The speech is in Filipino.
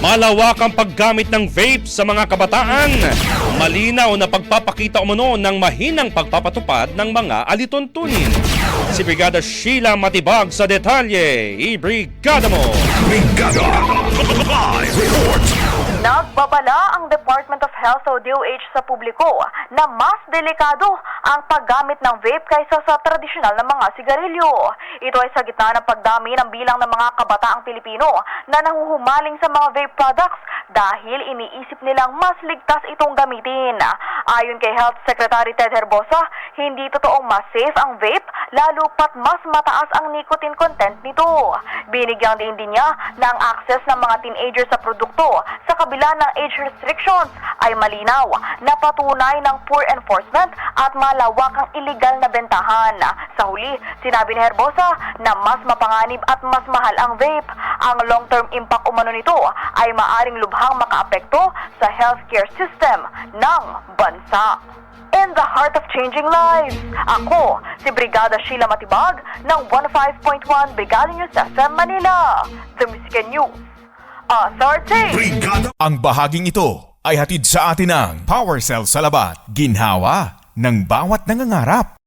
Malawak ang paggamit ng vape sa mga kabataan. Malinaw na pagpapakita umano ng mahinang pagpapatupad ng mga alituntunin. Si Brigada Sheila Matibag sa detalye. I-brigada mo! Brigada Live Report Nagbabala ang Department of Health o DOH sa publiko na mas delikado ang paggamit ng vape kaysa sa tradisyonal na mga sigarilyo. Ito ay sa gitna ng pagdami ng bilang ng mga kabataang Pilipino na nahuhumaling sa mga vape products dahil iniisip nilang mas ligtas itong gamitin. Ayon kay Health Secretary Ted Herbosa, hindi totoong mas safe ang vape lalo pat mas mataas ang nicotine content nito. Binigyan din din niya na ang access ng mga teenagers sa produkto sa kabila ng age restrictions ay malinaw na patunay ng poor enforcement at malawak ang illegal na bentahan. Sa huli, sinabi ni Herbosa na mas mapanganib at mas mahal ang vape. Ang long-term impact umano nito ay maaring lubhang makaapekto sa healthcare system ng bansa. In the heart of changing lives, ako si Brigada Sheila Matibag ng 15.1 Brigada News FM Manila, The Music News Authority. Ang bahaging ito ay hatid sa atin ng Power Cell sa labat, ginhawa ng bawat nangangarap.